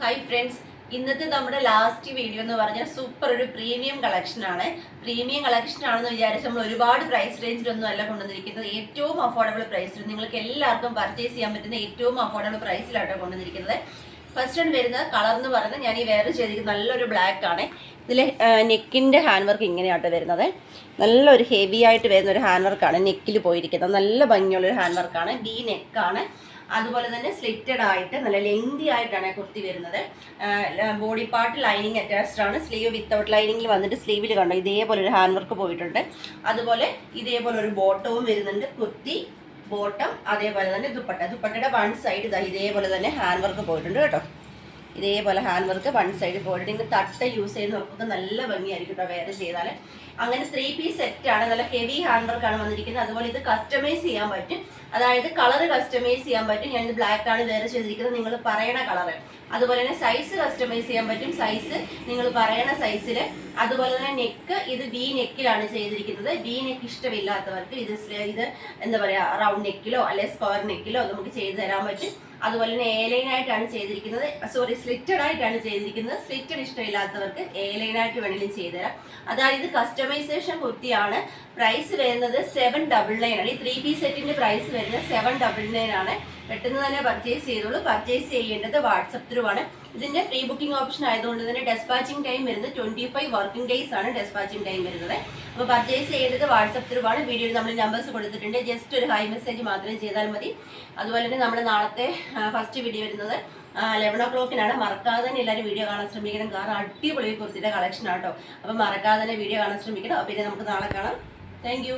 Hi friends ഇന്നത്തെ നമ്മുടെ last video എന്ന് പറഞ്ഞാൽ സൂപ്പർ ഒരു പ്രീമിയം കളക്ഷൻ ആണ്. പ്രീമിയം കളക്ഷൻ ആണെന്ന് വിചാരിച്ച് നമ്മൾ ഒരുപാട് പ്രൈസ് റേഞ്ചിലൊന്നും അല്ല കൊണ്ടുവന്നിരിക്കുന്നത്. ഏറ്റവും അഫോർഡബിൾ പ്രൈസിൽ നിങ്ങൾക്ക് എല്ലാവർക്കും പർച്ചേസ് ചെയ്യാൻ പറ്റുന്ന ഏറ്റവും അഫോർഡബിൾ പ്രൈസിലാട്ടോ കൊണ്ടുവന്നിരിക്കുന്നത്. ഫസ്റ്റ് ആണ് വരുന്നത് കളർ എന്ന് പറയുന്നത്. ഞാൻ ഈ വേറെ ചെയ്തിരിക്കുന്നത് നല്ലൊരു ബ്ലാക്ക് ആണ്. ഇതിൽ നെക്കിന്റെ ഹാൻഡ് വർക്ക് ഇങ്ങനെയാട്ടോ വരുന്നത്. നല്ലൊരു ഹെവി ആയിട്ട് വരുന്ന ഒരു ഹാൻഡ് വർക്കാണ് നെക്കിൽ പോയിരിക്കുന്നത്. നല്ല ഭംഗിയുള്ളൊരു ഹാൻഡ് വർക്കാണ് ബി നെക്കാണ് അതുപോലെ തന്നെ സ്ലിറ്റഡ് ആയിട്ട് നല്ല ലെങ്തി ആയിട്ടാണ് കുർത്തി വരുന്നത്. ബോഡി പാർട്ട് ലൈനിങ് അറ്റാച്ച്ഡ് ആണ്. സ്ലീവ് വിത്തൗട്ട് ലൈനിങ്ങിൽ വന്നിട്ട് സ്ലീവിൽ കണ്ടോ ഇതേപോലെ ഒരു ഹാൻഡ് വർക്ക് പോയിട്ടുണ്ട്. അതുപോലെ ഇതേപോലെ ഒരു ബോട്ടവും വരുന്നുണ്ട്. കുർത്തി ബോട്ടം അതേപോലെ തന്നെ ദുപ്പട്ട. ദുപ്പട്ടയുടെ വൺ സൈഡ് ഇതാ ഇതേപോലെ തന്നെ ഹാൻഡ് വർക്ക് പോയിട്ടുണ്ട് കേട്ടോ. ഇതേപോലെ ഹാൻഡ് വർക്ക് വൺ സൈഡ് പോയിട്ട് നിങ്ങൾ തട്ട യൂസ് ചെയ്ത് നോക്കുമ്പോൾ നല്ല ഭംഗിയായിരിക്കും കേട്ടോ വേറെ ചെയ്താൽ അങ്ങനെ ത്രീ പീസ് സെറ്റ് ആണ്. നല്ല ഹെവി ഹാൻഡ് വർക്കാണ് വന്നിരിക്കുന്നത്. അതുപോലെ ഇത് കസ്റ്റമൈസ് ചെയ്യാൻ പറ്റും. അതായത് കളർ കസ്റ്റമൈസ് ചെയ്യാൻ പറ്റും. ഞാൻ ബ്ലാക്ക് ആണ് വേറെ ചെയ്തിരിക്കുന്നത്. നിങ്ങൾ പറയണ കളറ്. അതുപോലെ തന്നെ സൈസ് കസ്റ്റമൈസ് ചെയ്യാൻ പറ്റും. സൈസ് നിങ്ങൾ പറയണ സൈസിൽ അതുപോലെ തന്നെ നെക്ക് ഇത് വി നെക്കിലാണ് ചെയ്തിരിക്കുന്നത്. വി നെക്ക് ഇഷ്ടമില്ലാത്തവർക്ക് ഇത് ഇത് എന്താ പറയുക റൗണ്ട് നെക്കിലോ അല്ലെ സ്ക്വയർ നെക്കിലോ നമുക്ക് ചെയ്തു തരാൻ പറ്റും. അതുപോലെ തന്നെ എയർലൈൻ ആയിട്ടാണ് ചെയ്തിരിക്കുന്നത്. സോറി സ്ലിറ്റഡ് ആയിട്ടാണ് ചെയ്തിരിക്കുന്നത്. സ്ലിറ്റഡ് ഇഷ്ടമില്ലാത്തവർക്ക് എ ലൈൻ ആയിട്ട് വേണമെങ്കിലും ചെയ്തുതരാം അതായത് കസ്റ്റമൈസേഷൻ കുർത്തിയാണ്. പ്രൈസ് വരുന്നത് സെവൻ ഡബിൾ നയൻ ആണ്. ഈ ത്രീ പീസ് സെറ്റിന്റെ പ്രൈസ് വരുന്നത് സെവൻ ഡബിൾ നയൻ ആണ്. പെട്ടെന്ന് തന്നെ പർച്ചേസ് ചെയ്തോളൂ. പർച്ചേസ് ചെയ്യേണ്ടത് വാട്സപ്പ് ത്രൂ ആണ് ഇതിന്റെ പ്രീ ബുക്കിംഗ് ഓപ്ഷൻ ആയതുകൊണ്ട് തന്നെ ഡെസ്പാച്ചിങ് ടൈം വരുന്നത് ട്വന്റി ഫൈവ് വർക്കിംഗ് ഡേയ്സ് ആണ് ഡെസ്പാച്ചിങ് ടൈം വരുന്നത്. അപ്പോൾ പർച്ചേസ് ചെയ്യേണ്ടത് വാട്സപ്പ് ത്രൂ ആണ് വീഡിയോയിൽ നമ്മൾ നമ്പേഴ്സ് കൊടുത്തിട്ടുണ്ട്. ജസ്റ്റ് ഒരു ഹൈ മെസ്സേജ് മാത്രം ചെയ്താൽ മതി. അതുപോലെ തന്നെ നമ്മൾ നാളത്തെ ഫസ്റ്റ് വീഡിയോ വരുന്നത് ലെവൻ ഓ ക്ലോക്കിനാണ് മറക്കാതെ തന്നെ എല്ലാവരും വീഡിയോ കാണാൻ ശ്രമിക്കണം. കാരണം അടിപൊളി കുർത്തിയുടെ കളക്ഷൻ ആട്ടോ അപ്പം മറക്കാതെ തന്നെ വീഡിയോ കാണാൻ ശ്രമിക്കണം. അപ്പോൾ പിന്നെ നമുക്ക് നാളെ കാണാം. താങ്ക്